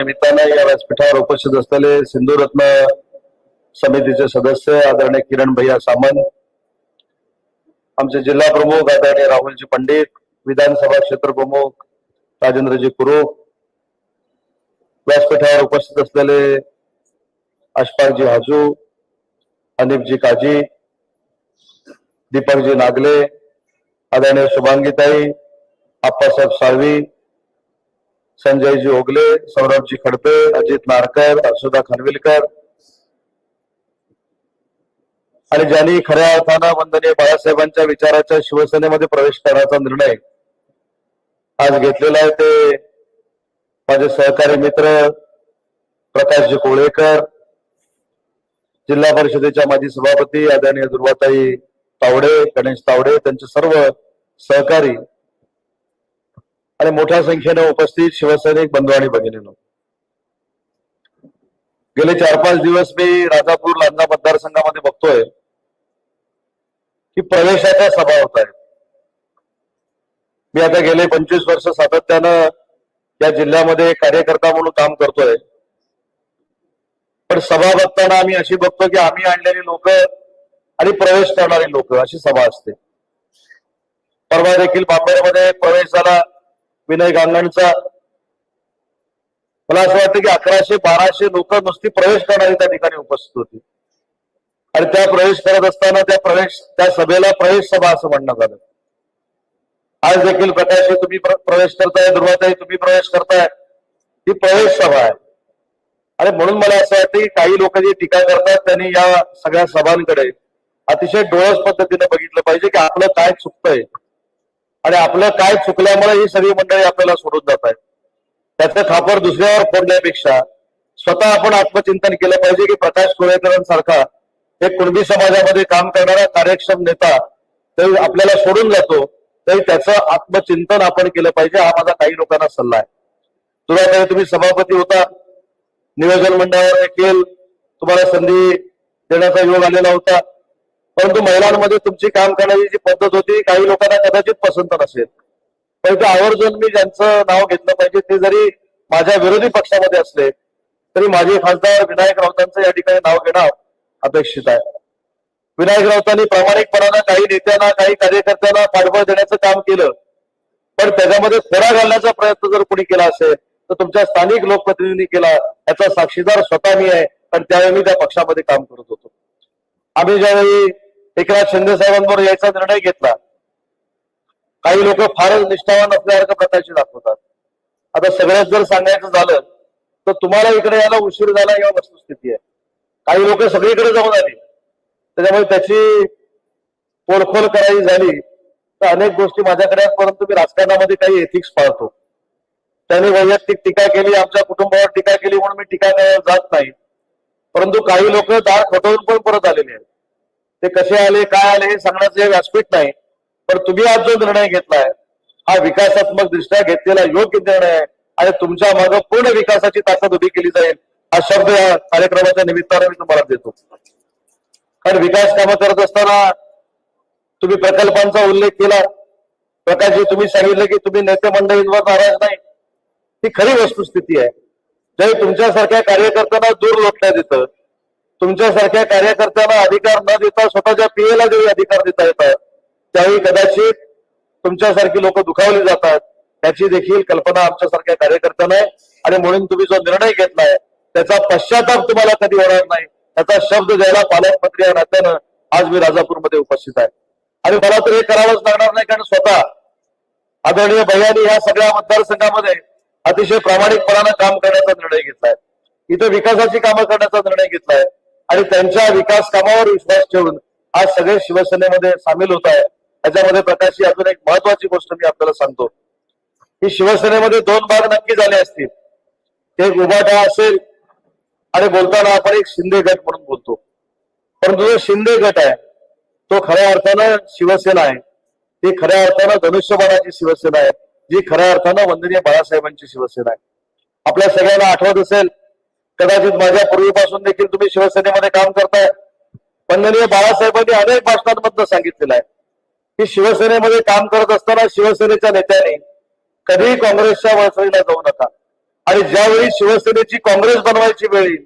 निमित्तानं या व्यासपीठावर उपस्थित असलेले सिंधुरत्न समितीचे सदस्य आदरणीय किरण भैया सामंत आमचे जिल्हा प्रमुख आदरणीय राहुलजी पंडित विधानसभा क्षेत्र प्रमुख राजेंद्रजी कुरुप व्यासपीठावर उपस्थित असलेले अशफाकजी हाजू अनिपजी काजी दीपकजी नागले आदरणीय शुभांगीताई आप्पासाहेब साळवी संजयजी ओगले सौरभजी खडपे अजित नारकर हर्षदा खानविलकर. आणि ज्यांनी खऱ्या अर्थानं वंदनीय बाळासाहेबांच्या विचाराच्या शिवसेनेमध्ये प्रवेश करण्याचा निर्णय आज घेतलेला आहे ते माझे सहकारी मित्र प्रकाशजी कोळेकर जिल्हा परिषदेच्या माजी सभापती आदरणीय दुर्वाताई तावडे गणेश तावडे त्यांचे सर्व सहकारी आणि मोठ्या संख्येने उपस्थित शिवसैनिक बंधू आणि भगिनीनो. गेले चार पाच दिवस मी राजापूर लांजा मतदारसंघामध्ये बघतोय की प्रवेशाच्या सभा होत आहेत मी आता गेले पंचवीस वर्ष सातत्यानं या जिल्ह्यामध्ये कार्यकर्ता म्हणून काम करतोय. पण सभा बघताना आम्ही अशी बघतो की आम्ही आणलेली लोक आणि प्रवेश करणारी लोक अशी सभा असते. परवा देखील बांबेमध्ये प्रवेश झाला विनय गांगणचा. मला असं वाटतं की अकराशे बाराशे लोक नुसती प्रवेश करणारी त्या ठिकाणी उपस्थित होती. आणि त्या प्रवेश करत असताना त्या प्रवेश त्या सभेला प्रवेश सभा असं म्हणण्यात आलं. आज देखील प्रकाश तुम्ही प्र- प्रवेश करताय दुर्वाताई तुम्ही प्रवेश करताय. ही प्रवेश सभा आहे. आणि म्हणून मला असं वाटतं की काही लोक जी टीका करतात त्यांनी या सगळ्या सभांकडे अतिशय डोळस पद्धतीने बघितलं पाहिजे की आपलं काय चुकतंय. आणि आपलं काय चुकल्यामुळे ही सगळी मंडळी आपल्याला सोडून जात आहेत. त्याचं खापर दुसऱ्यावर फोडण्यापेक्षा स्वतः आपण आत्मचिंतन केलं पाहिजे की प्रकाश कोळेकरांसारखा एक कुणबी समाजामध्ये काम करणारा कार्यक्षम नेता तरी आपल्याला सोडून जातो तरी त्याचं आत्मचिंतन आपण केलं पाहिजे हा माझा काही लोकांना सल्ला आहे. तुला तुम्ही सभापती होता नियोजन मंडळावर देखील तुम्हाला संधी देण्याचा योग आलेला होता. परंतु महिलांमध्ये तुमची काम करण्याची जी पद्धत होती काही लोकांना कदाचित पसंत नसेल. परंतु आवर्जून मी ज्यांचं नाव घेतलं पाहिजे ते जरी माझ्या विरोधी पक्षामध्ये असले तरी माझे खासदार विनायक राऊतांचं या ठिकाणी नाव घेणं अपेक्षित आहे. विनायक राऊतांनी प्रामाणिकपणानं काही नेत्यांना काही कार्यकर्त्यांना पाठबळ देण्याचं काम केलं पण त्याच्यामध्ये खोडा घालण्याचा प्रयत्न जर कोणी केला असेल तर तुमच्या स्थानिक लोकप्रतिनिधींनी केला याचा साक्षीदार स्वतः मी आहे कारण त्यावेळी मी त्या पक्षामध्ये काम करत होतो. आम्ही ज्यावेळी एकनाथ शिंदे साहेबांवर यायचा निर्णय घेतला. काही लोक फारच निष्ठावान असल्यासारखं प्रकारचे दाखवतात. आता सगळ्यात जर सांगायचं झालं तर तुम्हाला इकडे यायला उशीर झाला या वस्तुस्थिती आहे काही लोक सगळीकडे जाऊन आली. त्याच्यामुळे त्याची पोलखोल करायची झाली तर अनेक गोष्टी माझ्याकडे आहेत परंतु मी राजकारणामध्ये काही एथिक्स पाळतो. त्यांनी वैयक्तिक टीका केली आमच्या कुटुंबावर टीका केली म्हणून मी टीका करायला जात नाही. परंतु काही लोक दार खटवून पण परत आलेले आहेत. ते कसे आले काय आले हे सांगण्याचं हे व्यासपीठ नाही. पण तुम्ही आज जो निर्णय घेतलाय हा विकासात्मक दृष्ट्या घेतलेला योग्य निर्णय आहे. आणि तुमच्या मागे पूर्ण विकासाची ताकद उभी केली जाईल हा शब्द या कार्यक्रमाच्या निमित्तानं मी तुम्हाला देतो. कारण विकास कामं करत असताना तुम्ही प्रकल्पांचा उल्लेख केला. प्रकाशजी तुम्ही सांगितलं की तुम्ही नेते मंडळींवर नाराज नाही. ही खरी वस्तुस्थिती आहे. जे तुमच्यासारख्या कार्यकर्त्यांना दूर लोटण्यात येतं तुमच्यासारख्या कार्यकर्त्यांना अधिकार न देता स्वतःच्या पीएला जरी अधिकार देता येतात त्यावेळी कदाचित तुमच्यासारखी लोक दुखावली जातात. त्याची देखील कल्पना आमच्यासारख्या कार्यकर्त्यांना आहे. आणि म्हणून तुम्ही जो निर्णय घेतलाय त्याचा पश्चाताप तुम्हाला कधी होणार नाही. त्याचा शब्द द्यायला पालकमंत्री या नात्यानं आज मी राजापूरमध्ये उपस्थित आहे. आणि मला तर हे करावंच लागणार नाही कारण स्वतः आदरणीय भैयानी ह्या सगळ्या मतदारसंघामध्ये अतिशय प्रामाणिकपणानं काम करण्याचा निर्णय घेतलाय. इथं विकासाची कामं करण्याचा निर्णय घेतलाय. आणि त्यांच्या विकास कामावर विश्वास ठेवून आज सगळे शिवसेनेमध्ये सामील होत आहे. त्याच्यामध्ये प्रकाशी अजून एक महत्वाची गोष्ट मी आपल्याला सांगतो. की शिवसेनेमध्ये दोन भाग नक्की झाले असतील. एक उभाटा असेल आणि बोलताना आपण एक शिंदे गट म्हणून बोलतो. परंतु जो शिंदे गट आहे तो खऱ्या अर्थानं शिवसेना आहे. ती खऱ्या अर्थानं धनुष्यबाणाची शिवसेना आहे. जी खऱ्या अर्थानं वंदनीय बाळासाहेबांची शिवसेना आहे. आपल्या सगळ्यांना आठवत असेल कदाचित माझ्या पूर्वीपासून देखील तुम्ही शिवसेनेमध्ये काम करताय. वंदनीय बाळासाहेबांनी अनेक भाषणांमधनं सांगितलेलं आहे. की शिवसेनेमध्ये काम करत असताना शिवसेनेच्या नेत्यांनी कधीही काँग्रेसच्या वळसळीला जाऊ नका. आणि ज्यावेळी शिवसेनेची काँग्रेस बनवायची वेळ येईल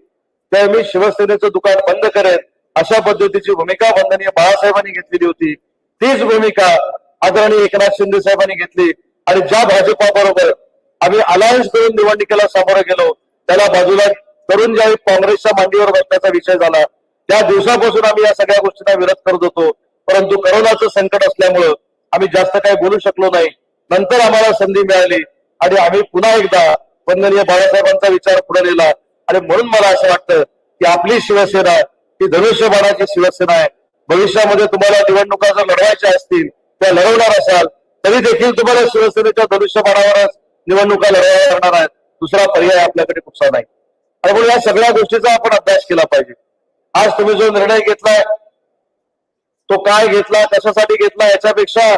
त्यावेळी मी शिवसेनेचं दुकान बंद करेन अशा पद्धतीची भूमिका वंदनीय बाळासाहेबांनी घेतलेली होती. तीच भूमिका आदरणीय एकनाथ शिंदे साहेबांनी घेतली. आणि ज्या भाजपा बरोबर आम्ही अलायन्स करून निवडणुकीला सामोरं गेलो त्याला बाजूला करून ज्यावेळी काँग्रेसच्या मांडीवर बसण्याचा विषय झाला त्या दिवसापासून आम्ही या सगळ्या गोष्टींना विरोध करत होतो. परंतु करोनाचं संकट असल्यामुळं आम्ही जास्त काही बोलू शकलो नाही. नंतर आम्हाला संधी मिळाली आणि आम्ही पुन्हा एकदा वंदनीय बाळासाहेबांचा विचार पुढे नेला. आणि म्हणून मला असं वाटतं की आपली शिवसेना ही धनुष्यबाणाची शिवसेना आहे. भविष्यामध्ये तुम्हाला निवडणुका जर लढवायच्या असतील त्या लढवणार असाल तरी देखील तुम्हाला शिवसेनेच्या धनुष्यबाणावरच निवडणुका लढवाव्या लागणार आहेत. दुसरा पर्याय आपल्याकडे कुठचा नाही. त्यामुळे या सगळ्या गोष्टीचा आपण अभ्यास केला पाहिजे. आज तुम्ही जो निर्णय घेतलाय तो काय घेतला कशासाठी घेतला याच्यापेक्षा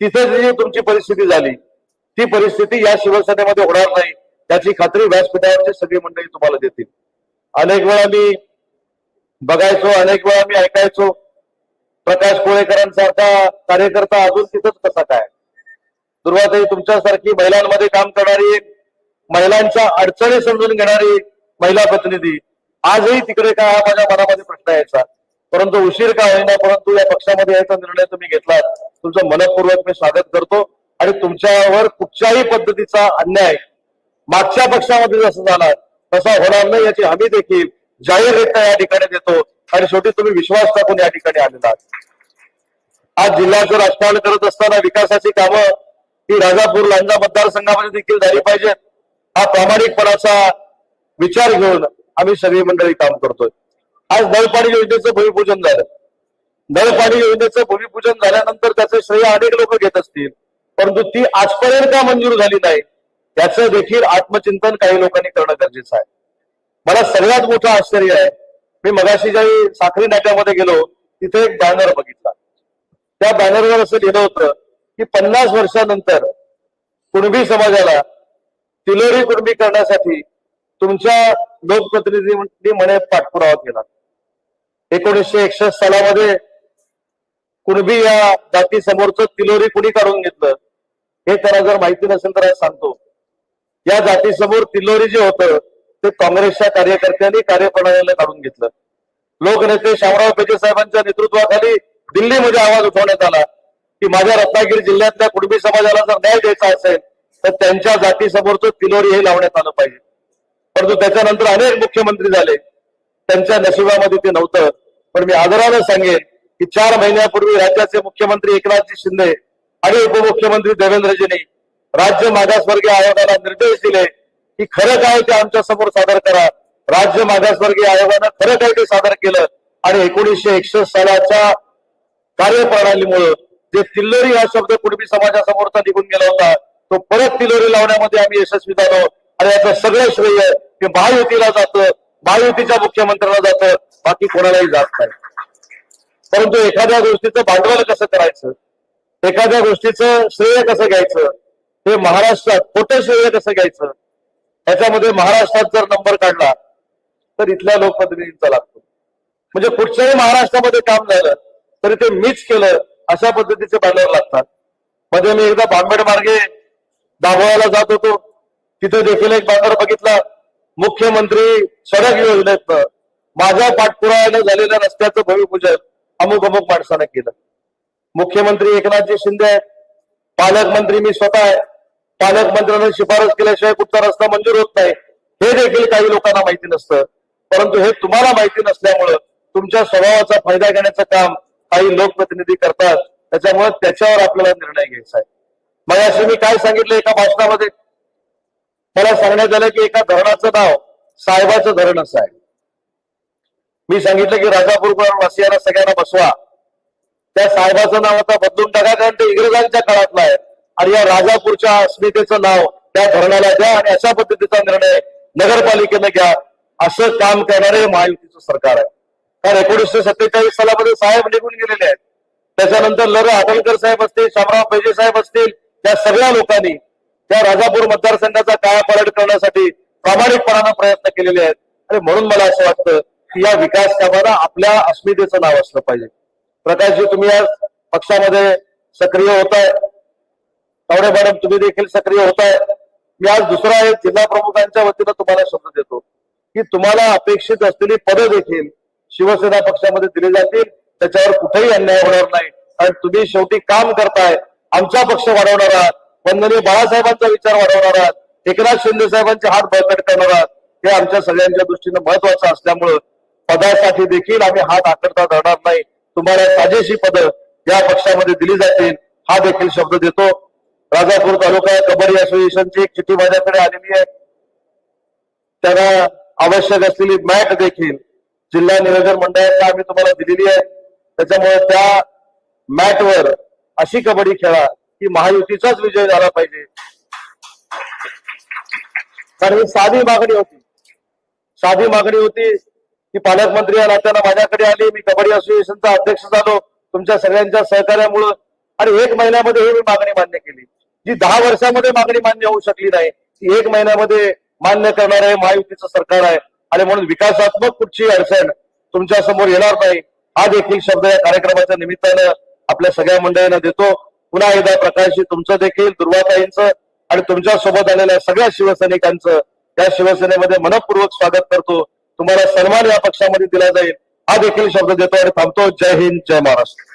तिथे जी तुमची परिस्थिती झाली ती परिस्थिती या शिवसेनेमध्ये होणार नाही. त्याची खात्री व्यासपीठावरची सगळी मंडळी तुम्हाला देतील. अनेक वेळा मी बघायचो अनेक वेळा मी ऐकायचो. प्रकाश कोळेकरांसारखा कार्यकर्ता अजून तिथंच कसा काय? सुरुवातही तुमच्यासारखी महिलांमध्ये काम करणारी महिलांच्या अडचणी समजून घेणारी महिला प्रतिनिधी. आजही तिकडे काय हा माझ्या मनामध्ये प्रश्न यायचा. परंतु उशीर का होईना परंतु या पक्षामध्ये यायचा निर्णय तुम्ही घेतलात. तुमचं मनपूर्वक मी स्वागत करतो. आणि तुमच्यावर कुठच्याही पद्धतीचा अन्याय मागच्या पक्षामध्ये जसं झाला तसा होणार नाही याची हमी देखील जाहीररित्या या ठिकाणी देतो. आणि शेवटी तुम्ही विश्वास टाकून या ठिकाणी आलेला आहात. आज जिल्ह्याचं राजकारण करत असताना विकासाची कामं ही राजापूर लांजा मतदारसंघामध्ये देखील झाली पाहिजेत. हा प्रामाणिकपणाचा विचार घेऊन आम्ही सगळी मंडळी काम करतोय. आज नळपाणी योजनेचं भूमिपूजन झालं. नळपाणी योजनेचं भूमिपूजन झाल्यानंतर त्याचं श्रेय अनेक लोक घेत असतील. परंतु ती आजपर्यंत का मंजूर झाली नाही याचं देखील आत्मचिंतन काही लोकांनी करणं गरजेचं आहे. मला सगळ्यात मोठं आश्चर्य आहे मी मगाशी ज्यावेळी साखरी नाट्यामध्ये गेलो तिथे एक बॅनर बघितला. त्या बॅनरवर असं लिहिलं होतं की पन्नास वर्षानंतर कुणबी समाजाला तिलोरी कुणबी करण्यासाठी तुमच्या लोकप्रतिनिधींनी म्हणे पाठपुरावा केला. एकोणीसशे एकसष्ट सालामध्ये कुणबी या जाती समोरचं तिलोरी कुणी काढून घेतलं हे त्याला जर माहिती नसेल तर आज सांगतो. या जातीसमोर तिलोरी जे होतं ते काँग्रेसच्या कार्यकर्त्यांनी कार्यप्रणालीला काढून घेतलं. लोकनेते शामराव पेटे साहेबांच्या नेतृत्वाखाली दिल्लीमध्ये आवाज उठवण्यात आला की माझ्या रत्नागिरी जिल्ह्यातल्या कुणबी समाजाला जर न्याय द्यायचा असेल तर त्यांच्या जातीसमोरचं तिलोरी हे लावण्यात आलं पाहिजे. परंतु त्याच्यानंतर अनेक मुख्यमंत्री झाले. त्यांच्या नशिबामध्ये ते नव्हतं. पण मी आदरानं सांगेन की चार महिन्यापूर्वी राज्याचे मुख्यमंत्री एकनाथजी शिंदे आणि उपमुख्यमंत्री देवेंद्रजींनी राज्य मागासवर्गीय आयोगाला निर्देश दिले की खरं काय ते आमच्यासमोर सादर करा. राज्य मागासवर्गीय आयोगानं खरं काय ते सादर केलं आणि एकोणीसशे एकसष्ट सालाच्या कार्यप्रणालीमुळं जे तिल्लोरी हा शब्द कुणबी समाजासमोरचा निघून गेला होता तो परत तिलोरी लावण्यामध्ये आम्ही यशस्वी झालो आणि याचं सगळं श्रेय ते महायुतीला जातं महायुतीच्या मुख्यमंत्र्यांना जातं बाकी कोणालाही जात नाही. परंतु एखाद्या गोष्टीचं भांडवल कसं करायचं? एखाद्या गोष्टीचं श्रेय कसं घ्यायचं? हे महाराष्ट्रात खोटं श्रेय कसं घ्यायचं? त्याच्यामध्ये महाराष्ट्रात जर नंबर काढला तर इथल्या लोकप्रतिनिधींचा लागतो म्हणजे कुठच्याही महाराष्ट्रामध्ये काम झालं तरी ते मीच केलं अशा पद्धतीचे भांडवल लागतात. म्हणजे मी एकदा बांबेड मार्गे दाभोळ्याला जात होतो. तिथे देखील एक बांधर बघितला. मुख्यमंत्री सडक योजनेत माझ्या पाठपुराव्यानं झालेल्या रस्त्याचं भूमिपूजन अमुक अमुक माणसानं केलं. मुख्यमंत्री एकनाथजी शिंदे पालकमंत्री मी स्वतः आहे. पालकमंत्र्यांनी शिफारस केल्याशिवाय कुठचा रस्ता मंजूर होत नाही. हे देखील काही लोकांना माहिती नसतं. परंतु हे तुम्हाला माहिती नसल्यामुळं तुमच्या स्वभावाचा फायदा घेण्याचं काम काही लोकप्रतिनिधी करतात. त्याच्यामुळे त्याच्यावर आपल्याला निर्णय घ्यायचा आहे. मग असे मी काय सांगितलं एका भाषणामध्ये? मला सांगण्यात आलं की एका धरणाचं नाव साहेबाचं धरण असं आहे. मी सांगितलं की राजापूर वासियांना सगळ्यांना बसवा. त्या साहेबाचं नाव आता बदलून टाका कारण ते इंग्रजांच्या काळातलं आहे. आणि या राजापूरच्या अस्मितेचं नाव त्या धरणाला द्या आणि अशा पद्धतीचा निर्णय नगरपालिकेनं घ्या. असं काम करणारे महायुतीचं सरकार आहे. कारण एकोणीसशे सत्तेचाळीस सालामध्ये साहेब निघून गेलेले आहेत. त्याच्यानंतर लर आटलकर साहेब असतील शामराव पैजे साहेब असतील त्या सगळ्या लोकांनी त्या राजापूर मतदारसंघाचा कायापालट करण्यासाठी प्रामाणिकपणानं प्रयत्न केलेले आहेत. आणि म्हणून मला असं वाटतं की या विकास कामाला आपल्या अस्मितेचं नाव असलं पाहिजे. प्रकाशजी तुम्ही आज पक्षामध्ये सक्रिय होताय. तावडे मॅडम तुम्ही देखील सक्रिय होताय. मी आज दुसरा आहे जिल्हा प्रमुखांच्या वतीनं तुम्हाला शब्द देतो की तुम्हाला अपेक्षित असलेली पदं देखील शिवसेना पक्षामध्ये दिली जातील. त्याच्यावर कुठेही अन्याय होणार नाही. कारण तुम्ही शेवटी काम करताय. आमचा पक्ष वाढवणार आहात. वंदनीय बाळासाहेबांचा विचार वाढवणार आहात एकनाथ शिंदे साहेबांचे हात बळकट करणार आहात हे आमच्या सगळ्यांच्या दृष्टीनं महत्वाचं असल्यामुळं पदासाठी देखील आम्ही हात आकडता धरणार नाही. तुम्हाला साजेशी पदं या पक्षामध्ये दिली जातील हा देखील शब्द देतो. राजापूर तालुका कबड्डी असोसिएशनची एक चिठ्ठी माझ्याकडे आलेली आहे. त्यांना आवश्यक असलेली मॅट देखील जिल्हा नियोजन मंडळाला आम्ही तुम्हाला दिलेली आहे. त्याच्यामुळे त्या मॅटवर अशी कबड्डी खेळा की महायुतीचाच विजय झाला पाहिजे. कारण ही साधी मागणी होती. साधी मागणी होती की पालकमंत्री या नात्यानं माझ्याकडे आली मी कबड्डी असोसिएशनचा अध्यक्ष झालो तुमच्या सगळ्यांच्या सहकार्यामुळं. आणि एक महिन्यामध्ये ही मी मागणी मान्य केली. जी दहा वर्षामध्ये मागणी मान्य होऊ शकली नाही ती एक महिन्यामध्ये मान्य करणार आहे महायुतीचं सरकार आहे. आणि म्हणून विकासात्मक कुठची अडचण तुमच्यासमोर येणार नाही हा देखील शब्द या कार्यक्रमाच्या निमित्तानं आपल्या सगळ्या मंडळींना देतो. पुन्हा एकदा प्रकाशजी तुमचं देखील दुर्वाताईंचं आणि तुमच्यासोबत आलेल्या सगळ्या शिवसैनिकांचं या शिवसेनेमध्ये मनपूर्वक स्वागत करतो. तुम्हाला सन्मान या पक्षामध्ये दिला जाईल. हा देखील शब्द देतो आणि थांबतो. जय हिंद जय महाराष्ट्र.